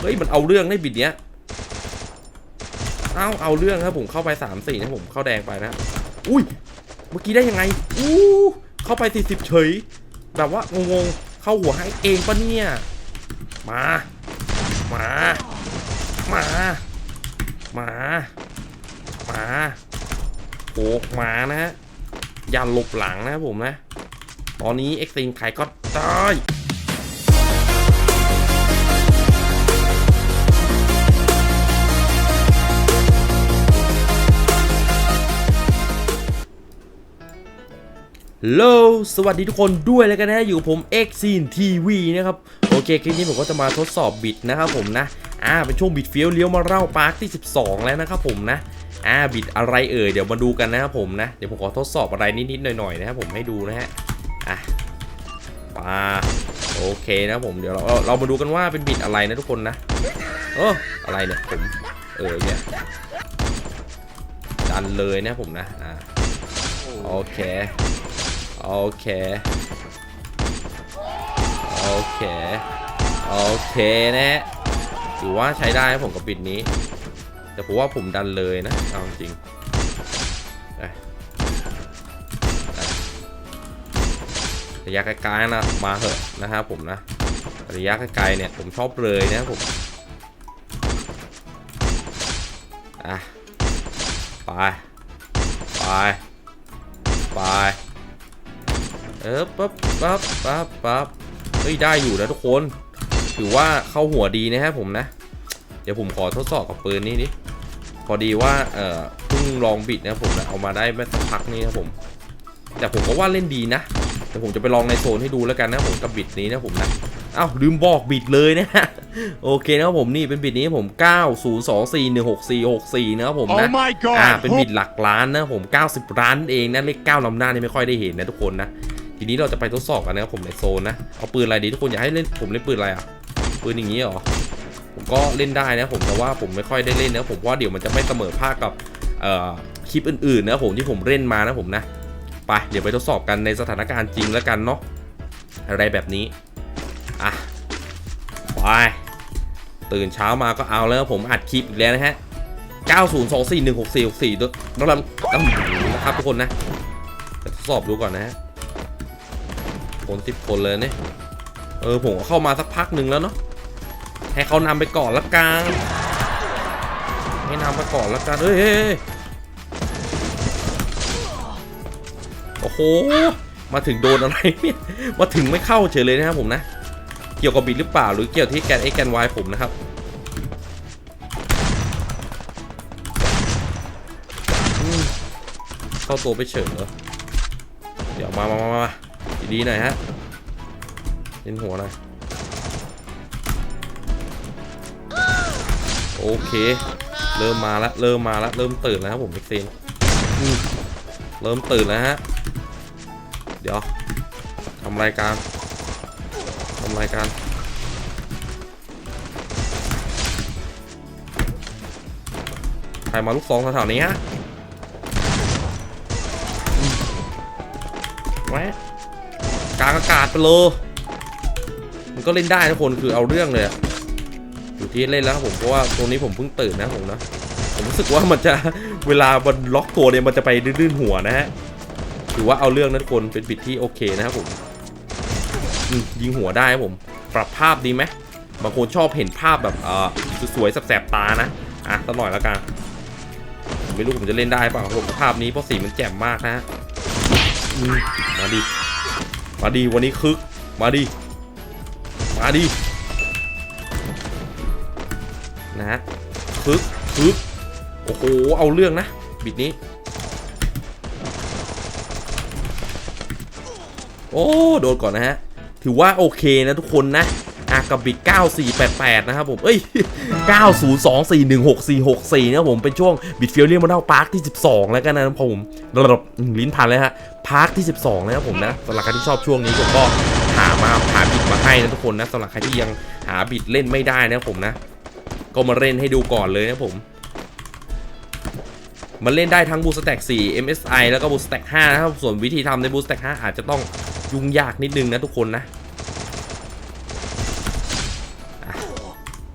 เฮ้ยมันเอาเรื่องได้บิดเนี้ยเอาเอาเรื่องครับผมเข้าไปสามสี่นะผมเข้าแดงไปนะอุ้ยเมื่อกี้ได้ยังไงอู้เข้าไปสี่สิบเฉยแบบว่างงๆเข้าหัวให้เองปะเนี่ยมามามามามาโขกมานะฮะอย่าหลบหลังนะครับผมนะ ตอนนี้เอ็กซิงใครก็ได้ฮั โหลสวัสดีทุกคนด้วยแล้วกันนะอยู่ผม X c e n TV นะครับ โอเค คลิปนี้ผมก็จะมาทดสอบบิดนะครับผมนะ อ่า เป็นช่วงบิดเฟี้ยวเลี้ยวมาเล่าปาร์คที่ 12 แล้วนะครับผมนะ อ่า บิดอะไรเอ่ย เดี๋ยวมาดูกันนะครับผมนะ เดี๋ยวผมขอทดสอบอะไรนิดๆหน่อยๆนะครับผมให้ดูนะฮะ อะปาโอเคนะผม เดี๋ยวเราเราเรามาดูกันว่าเป็นบิดอะไรนะทุกคนนะเอออะไรเนี่ยผม เออเนี่ยดันเลยนะผมนะ อ่า โอเค โอเค โอเค โอเคนะฮะถือว่าใช้ได้ครับผมกับบิดนี้ แต่ผมว่าผมดันเลยนะเอาจริงระยะไกลๆนะมาเถอะนะครับผมนะระยะไกลๆเนี่ยผมชอบเลยนะผมอะไป ไป ไป เออปั๊บปั๊บปั๊บปั๊บเฮ้ยได้อยู่นะทุกคน ถือว่าเข้าหัวดีนะครับผมนะ เดี๋ยวผมขอทดสอบกับปืนนี้นิพอดีว่าเอ่อเพิ่งลองบิดนะครับผมนะเอามาได้ไม่สักพักนี้ครับผม แต่ผมก็ว่าเล่นดีนะเดี๋ยวผมจะไปลองในโซนให้ดูแล้วกันนะผมกับบิดนี้นะผมนะเอ้าลืมบอกบิดเลยนะโอเคนะครับผมนี่เป็นบิดนี้ผม 902416464 นะครับผมนะ Oh my god อ่าเป็นบิดหลักล้านนะผม 90ล้านเองนะเลข9ลำหน้านี่ไม่ค่อยได้เห็นนะทุกคนนะ ทีนี้เราจะไปทดสอบกันนะครับผมในโซนนะ เอาปืนอะไรดีทุกคนอยากให้เล่นผมเล่นปืนอะไรอะ ปืนอย่างนี้เหรอ ผมก็เล่นได้นะผมแต่ว่าผมไม่ค่อยได้เล่นนะผมว่าเดี๋ยวมันจะไม่เสมอภาคกับคลิปอื่นๆนะผมที่ผมเล่นมานะผมนะไปเดี๋ยวไปทดสอบกันในสถานการณ์จริงแล้วกันเนาะอะไรแบบนี้อะไปตื่นเช้ามาก็เอาแล้วผมอัดคลิปอีกแล้วนะฮะ902416464ด้วยแล้วเราแล้วนะครับทุกคนนะจะทดสอบดูก่อนนะฮะ คนสิบคนเลยเนี่ยเออผมก็เข้ามาสักพักหนึ่งแล้วเนาะให้เขานำไปก่อนละกันให้นำไปก่อนละกันเฮ้ยโอ้โหมาถึงโดนอะไรเนี่ยมาถึงไม่เข้าเฉยเลยนะครับผมนะ เกี่ยวกับบิดหรือเปล่าหรือเกี่ยวที่แกน x แกน y ผมนะครับเข้าตัวไปเฉินเหรอเดี๋ยวมามามามา ดีๆหน่อยฮะเล่นหัวหน่อยโอเค เริ่มมาแล้วเริ่มมาแล้วเริ่มตื่นแล้วครับผมเอ็กเซนเริ่มตื่นแล้วฮะ เดี๋ยวทำรายการทำรายการใครมาลูกซองแถวๆนี้ฮะแวะางอากาศไปเลยมันก็เล่นได้ทุกคนคือเอาเรื่องเลยอยู่ที่เล่นแล้วครับผมเพราะว่าตรงนี้ผมเพิ่งตื่นนะผมนะผมรู้สึกว่ามันจะเวลามันล็อกตัวเนี่ยมันจะไปดื้นๆหัวนะฮะถือว่าเอาเรื่องนะทุกคนเป็นบิดที่โอเคนะครับผมยิงหัวได้ครับผมปรับภาพดีไหมบางคนชอบเห็นภาพแบบเอ่อสวยๆแสบๆตานะอะสักหน่อยแล้วกันไม่รู้ผมจะเล่นได้เปล่าผมภาพนี้เพราะสีมันแจ่มมากนะฮะมมาดิ มาดีวันนี้คึก มาดี มาดีนะฮะคึกคึกโอ้โห เอาเรื่องนะ บิดนี้ โอ้ โดนก่อนนะฮะ ถือว่าโอเคนะทุกคนนะ อะกับบิด9488 นะครับผม เอ้ย 902416464 นะครับผม เป็นช่วงบิดเฟียลเลียมอนเดลพาร์คที่ 12 แล้วกันนะครับผมระดับลิ้นพันเลยฮะ พาร์คที่ 12 นะครับผมนะสำหรับใครที่ชอบช่วงนี้ผมก็หามาหาบิดมาให้นะทุกคนนะสำหรับใครที่ยังหาบิดเล่นไม่ได้นะครับผมนะ ก็มาเล่นให้ดูก่อนเลยนะผมมันเล่นได้ทั้งบูสแต็ก4 MSI แล้วก็บูสแต็ก5นะครับ ส่วนวิธีทำในบูสแต็ก5อาจจะต้องยุ่งยากนิดนึงนะทุกคนนะ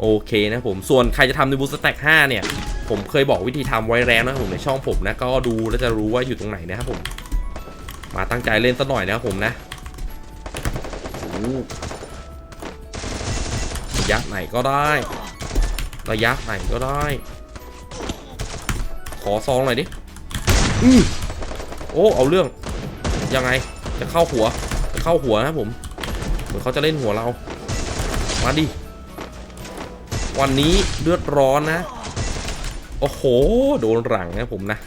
โอเคนะผม ส่วนใครจะทำในบูสแต็ก5เนี่ย ผมเคยบอกวิธีทำไว้แล้วนะผมในช่องผมนะ ก็ดูแล้วจะรู้ว่าอยู่ตรงไหนนะครับผม มาตั้งใจเล่นสักหน่อยนะครับผมนะระยะไหนก็ได้ ระยะไหนก็ได้ ขอซองหน่อยดิอือโอ้ เอาเรื่อง ยังไง จะเข้าหัว จะเข้าหัวนะผม เหมือนเขาจะเล่นหัวเรา มาดิ วันนี้เลือดร้อนนะ โอ้โห โดนหลังนะผมนะ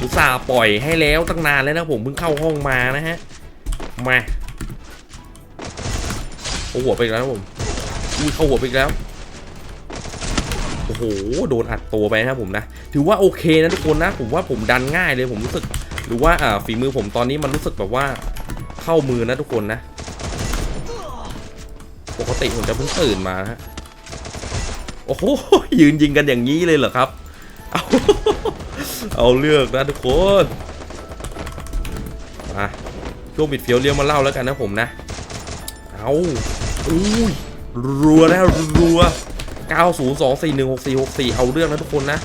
อุตส่าห์ปล่อยให้แล้วตั้งนานแล้วนะผมเพิ่งเข้าห้องมานะฮะ มาเข้หัวไปแล้วผมอุ้ยเข้าหัวไปแล้วโอ้โหโดนอัดตัวไปนะผมนะ ถือว่าโอเคนะทุกคนนะ ผมว่าผมดันง่ายเลยผมรู้สึก หรือว่าอ่าฝีมือผมตอนนี้มันรู้สึกแบบว่าเข้ามือนะทุกคนนะ ปกติผมจะเพิ่งตื่นมานะฮะ โอ้โหยืนยิงกันอย่างนี้เลยเหรอครับ เอาเอาเลือกนะทุกคนมาช่วงบิดเฟียวเรียวมาเล่าแล้วกันนะผมนะ เอาอุ้ยรัวแล้วรัว 902416464 เอาเรื่องนะทุกคนนะ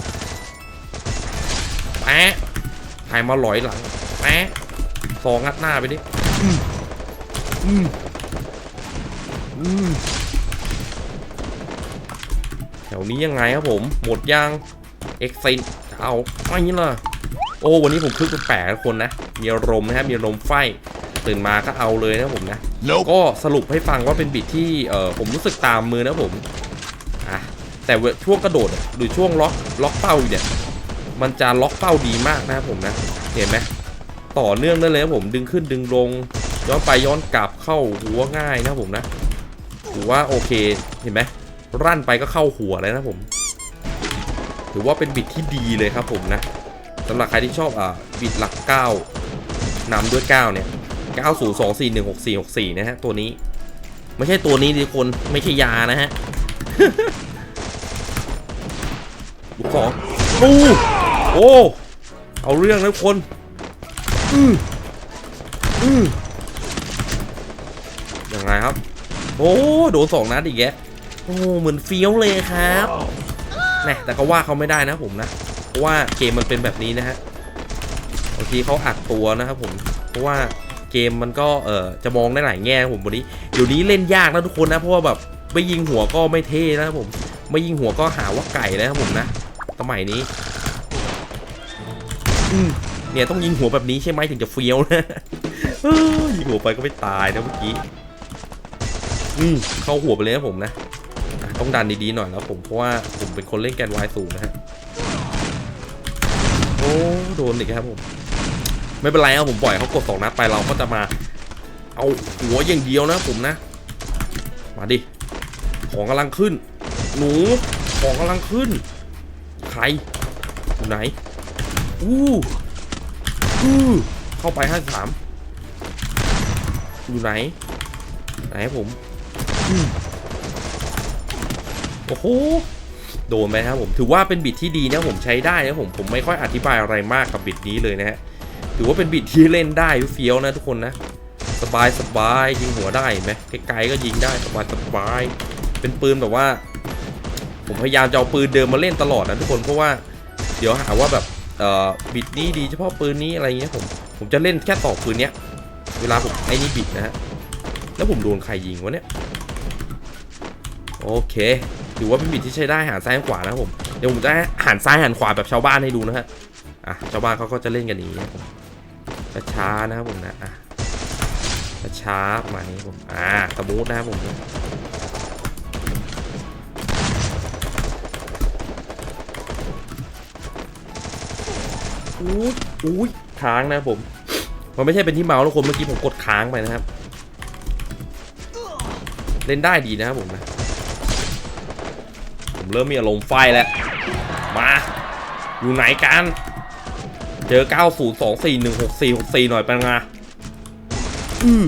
แปะใครมาหลอยหลังแปะสองงัดหน้าไปดิ อืม อืม อืม วนี้ยังไงครับผม หมดยังเอ็กซินเอาไม่นี่ล่ะโอ้วันนี้ผมคึกแปลกๆทุกคนนะ มีอารมณ์นะครับมีอารมณ์ไฟตื่นมาก็เอาเลยนะผมนะ Nope. ก็สรุปให้ฟังว่าเป็นบิดที่เออผมรู้สึกตามมือนะผมอะแต่เวช่วงกระโดดอะหรือช่วงล็อกล็อกเป้าอยู่เนี่ยมันจะล็อกเป้าดีมากนะครับผมนะ เห็นไหมต่อเนื่องได้เลยนะผมดึงขึ้นดึงลง ย้อนไปย้อนกลับเข้าหัวง่ายนะครับผมนะถือว่าโอเคเห็นไหม รั่นไปก็เข้าหัวเลยนะผม ถือว่าเป็นบิดที่ดีเลยครับผมนะสำหรับใครที่ชอบอ่าบิดหลักเก้านำด้วยเก้าเนี่ย 902416464 นะฮะ ตัวนี้ ไม่ใช่ตัวนี้ทุกคนไม่ใช่ยานะฮะลูกสองปูโอ้เอาเรื่องนะคน อืออือยังไงครับ โอ้ โดนสองนัดอีกแก โอ้เหมือนเฟี้ยวเลยครับนะแต่ก็ว่าเขาไม่ได้นะผมนะเพราะว่าเกมมันเป็นแบบนี้นะฮะบางทีเขาอัดตัวนะครับผมเพราะว่าเกมมันก็เออจะมองได้หลายแง่ผมวันนี้เดี๋ยวนี้เล่นยากนะทุกคนนะเพราะว่าแบบไม่ยิงหัวก็ไม่เท่นะครับผมไม่ยิงหัวก็หาว่าไก่นะครับผมนะสมัยนี้อืมเนี่ยต้องยิงหัวแบบนี้ใช่ไหมถึงจะเฟี้ยวนะยิงหัวไปก็ไม่ตายนะเมื่อกี้อืมเข้าหัวไปเลยนะผมนะ ต้องดันดีๆหน่อยแล้วผมเพราะว่าผมเป็นคนเล่นแกนวายสูงนะฮะโอ้โดนอีกครับผม ไม่เป็นไรครับผมปล่อยเขากดสองนัดไปเราก็จะมา เอาหัวอย่างเดียวนะผมนะ มาดิของกำลังขึ้น หนูของกำลังขึ้น ใครอยู่ไหนอู้อู้เข้าไปห้าสามอยู่ไหน ไหนผมอืม โอ้โหโดนไหมครับผมถือว่าเป็นบิดที่ดีนะผมใช้ได้นะผมผมไม่ค่อยอธิบายอะไรมากกับบิดนี้เลยนะฮะถือว่าเป็นบิดที่เล่นได้เฟี้ยวนะทุกคนนะ สบายสบายยิงหัวได้ไหมไกลๆก็ยิงได้สบายสบายเป็นปืนแบบว่า ผมพยายามจะเอาปืนเดิมมาเล่นตลอดนะทุกคนเพราะว่าเดี๋ยวหาว่าแบบเอ่อบิดนี้ดีเฉพาะปืนนี้อะไรเงี้ยผมผมจะเล่นแค่ต่อปืนเนี้ยเวลาผมไอ้นี่บิดนะฮะแล้วผมโดนใครยิงวะเนี่ยโอเค ถือว่าเป็นบิดที่ใช้ได้หันซ้ายหันขวานะผมเดี๋ยวผมจะหันซ้ายหันขวาแบบชาวบ้านให้ดูนะฮะอะชาวบ้านเขาก็จะเล่นกันอย่างนี้นะผมช้าๆนะครับผมนะอะช้าๆประมาณนี้ผมอ่าสมูทนะครับผมอุ้ยอุ้ยค้างนะผมมันไม่ใช่เป็นที่เมาส์ทุกคนเมื่อกี้ผมกดค้างไปนะครับ เล่นได้ดีนะครับผมนะ ผมเริ่มมีอารมณ์ไฟแล้ว มา อยู่ไหนกัน เจอ 9 0 2 4 1 6 4 6 4 หน่อยเป็นไงอือ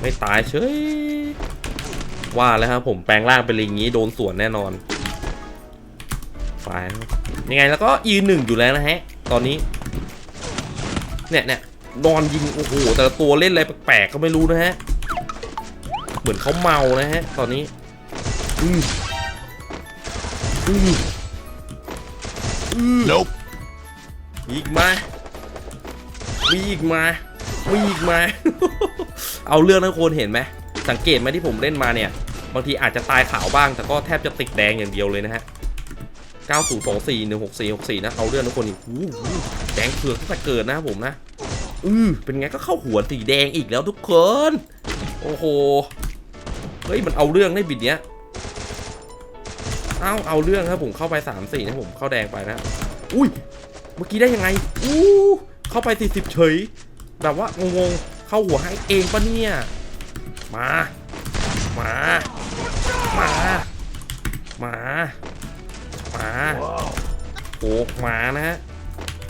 ไม่ตายเฉย ว่าแล้วครับผมแปลงร่างเป็นลิงงี้โดนสวนแน่นอนไปครับยังไงแล้วก็ยืนหนึ่งอยู่แล้วนะฮะ ตอนนี้ เนี่ยเนี่ยนอนยิง โอ้โห แต่ละตัวเล่นอะไรแปลกๆก็ไม่รู้นะฮะ เหมือนเขาเมานะฮะ ตอนนี้ อืม อืมอืม Nope. มีอีกไหมามีอีกไหมามีอีกไหมา เอาเรื่องนะคนเห็นไหม สังเกตไหมที่ผมเล่นมาเนี่ย บางทีอาจจะตายขาวบ้าง แต่ก็แทบจะติดแดงอย่างเดียวเลยนะฮะ 9024 16464 นะ เอาเรื่องทุกคนอีกหูหูแดงเผือกตั้งแต่เกิดนะครับผมนะ อือเป็นไงก็เข้าหัวสีแดงอีกแล้วทุกคน โอ้โห เฮ้ย มันเอาเรื่องได้บิดเนี้ย เอาเอาเรื่องครับผมเข้าไป 3 4นะผมเข้าแดงไปนะ อุ้ย เมื่อกี้ได้ยังไง อู้เข้าไป 40 เฉย แบบว่างงๆเข้าหัวให้เองปะเนี่ย มา มา มา มา มาโขกมานะฮะ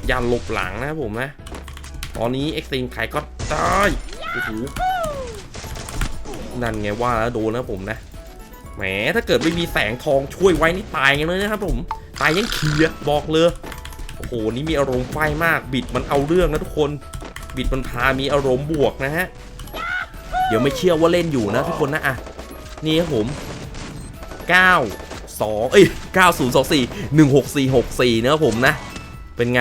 อย่าหลบหลังนะครับผมนะ ตอนนี้เอ็กซิงไขก็ได้โอ้โหนั่นไงว่าแล้วโดนนะผมนะ แหมถ้าเกิดไม่มีแสงทองช่วยไว้นี่ตายกันเลยนะครับผมตายยังเขียบอกเลยโอ้โหนี่มีอารมณ์ไฟมาก บิดมันเอาเรื่องนะทุกคน บิดมันพามีอารมณ์บวกนะฮะเดี๋ยวไม่เชื่อว่าเล่นอยู่นะทุกคนนะอะนี่ครับผม9 2เอ้ย9024 16464นะครับผมนะ เป็นไง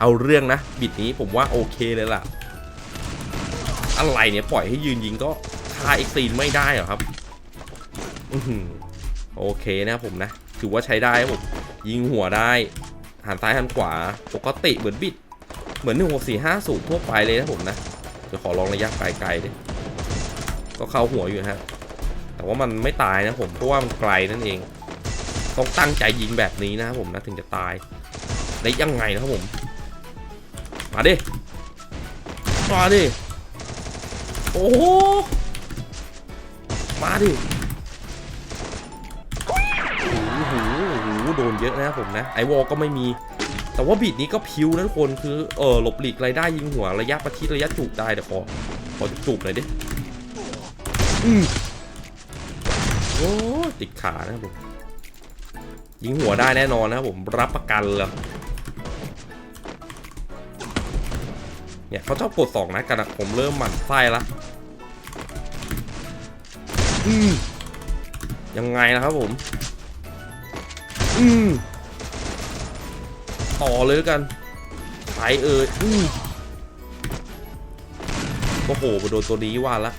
เอาเรื่องนะ บิดนี้ผมว่าโอเคเลยล่ะ อะไรเนี่ย ปล่อยให้ยืนยิงก็ฆ่าเอ็กซีนไม่ได้เหรอครับ อือโอเคนะผมนะ ถือว่าใช้ได้ครับผม ยิงหัวได้ หันซ้ายหันขวา ปกติเหมือนบิด เหมือน 16450 ทั่วไปเลยนะผมนะเดี๋ยวขอลองระยะไกลๆดิก็เข้าหัวอยู่นะฮะ แต่ว่ามันไม่ตายนะผม เพราะว่ามันไกลนั่นเอง ต้องตั้งใจยิงแบบนี้นะครับผมนะถึงจะตาย ได้ยังไงนะครับผม มาดิ มาดิ โอ้มาดิ โดนเยอะนะครับผมนะไอวอลก็ไม่มี แต่ว่าบีดนี้ก็พิวนะทุกคนคือเออหลบหลีกไรได้ยิงหัวระยะประชิดระยะจูบได้เดี๋ยวขอขอจูบหน่อยดิอืมโอ้ติดขานะผมยิงหัวได้แน่นอนนะผมรับประกันเลยเนี่ยเขาชอบกดสองนะกันอะผมเริ่มหมั่นไส้ละอืมยังไงนะครับผม อืมต่อเลยแล้วกันใช้เอ่ยอืมโอ้โหไปโดนตัวนี้ว่าละ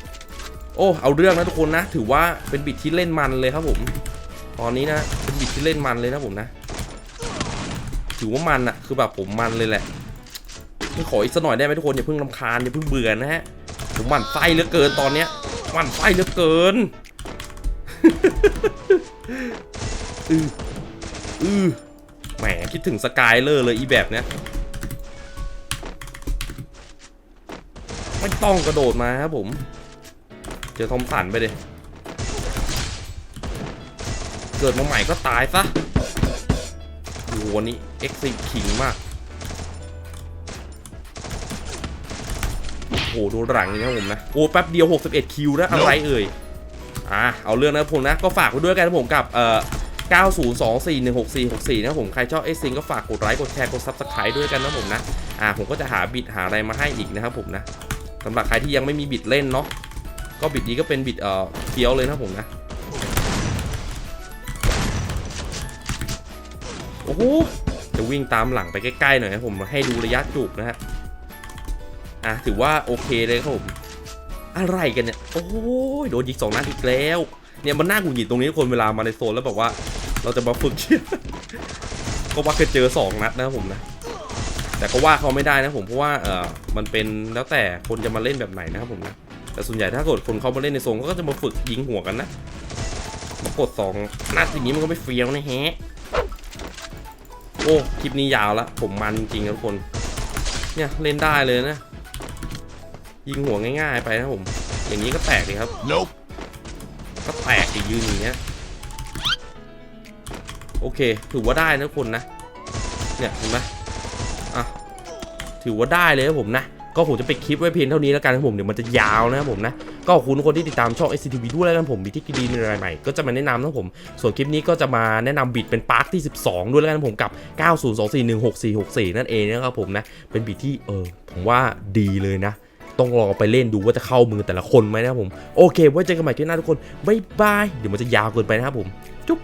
โอ้เอาเรื่องนะทุกคนนะ ถือว่าเป็นบิดที่เล่นมันเลยครับผม ตอนนี้นะเป็นบิดที่เล่นมันเลยนะผมนะ ถือว่ามันอะคือแบบผมมันเลยแหละขออีกสักหน่อยได้ไหมทุกคนอย่าเพิ่งรำคาญอย่าเพิ่งเบื่อนะฮะผมหมั่นไส้เหลือเกินตอนเนี้ยหมั่นไส้เหลือเกินอือ อือแหมคิดถึงสกายเลอร์เลยอีแบบเนี้ยไม่ต้องกระโดดมาครับผม เจอทอมสันไปเลยเกิดมาใหม่ก็ตายซะโอ้โหนี้เอ็กซ์ขิงมากโอ้โหดูหลังนี่ครับผมนะ โอ้แป๊บเดียว 61 คิวนะอะไรเอ่ย อะเอาเรื่องนะผมนะ ก็ฝากไว้ด้วยกันนะผมกับเอ่อ 902416464นะผมใครชอบเอซิงก็ฝากกดไลค์กดแชร์กด Subscribe ด้วยกันนะผมนะอ่าผมก็จะหาบิดหาอะไรมาให้อีกนะครับผมนะสำหรับใครที่ยังไม่มีบิดเล่นเนาะก็บิดนี้ก็เป็นบิดเอ่อเคี้ยวเลยนะผมนะโอ้โหจะวิ่งตามหลังไปใกล้ๆหน่อยนะผมให้ดูระยะจูบนะฮะอะถือว่าโอเคเลยครับผมอะไรกันเนี่ย โอ้ยโดนยิงสองนัดอีกแล้ว เนี่ยมันน่าหงุดหงิดตรงนี้ทุกคนเวลามาในโซนแล้วแบบว่า เราจะมาฝึกก็ว่าเคยเจอสองนัดนะครับผมนะ แต่ก็ว่าเขาไม่ได้นะผมเพราะว่าเออมันเป็นแล้วแต่คนจะมาเล่นแบบไหนนะครับผมนะแต่ส่วนใหญ่ถ้าเกิดคนเขามาเล่นในโซนก็จะมาฝึกยิงหัวกันนะมากดสองนัดอย่างนี้มันก็ไม่เฟี้ยวนะแฮะโอ้คลิปนี้ยาวล้วผมมันจริงๆนะทุกคน เนี่ยเล่นได้เลยนะ ยิงหัวง่ายๆไปนะผม อย่างนี้ก็แตกเลยครับ Nope. ก็แตกอียืนอย่างเงี้ยโอเค ถือว่าได้นะทุกคนนะ เนี่ยเห็นไหมอะถือว่าได้เลยครับผมนะ ก็ผมจะไปดคลิปไว้เพียงเท่านี้แล้วกันครับผมเดี๋ยวมันจะยาวนะครับผมนะ ก็ขอบคุณคนที่ติดตามช่อง SCTV ด้วยแล้วกันผมมีที่ดีมีอะไรใหม่ก็จะมาแนะนำนะครับผม ส่วนคลิปนี้ก็จะมาแนะนำบิดเป็นปาร์คที่ 12 ด้วยแล้วกันครับผมกับ 9024166464 นั่นเองนะครับผมนะ เป็นบิดที่เออผมว่าดีเลยนะ ต้องลองไปเล่นดูว่าจะเข้ามือแต่ละคนไหมนะครับผม โอเค ไว้เจอกันใหม่ที่หน้าทุกคน บ๊ายบาย เดี๋ยวมันจะยาวเกินไปนะครับผม จุ๊บ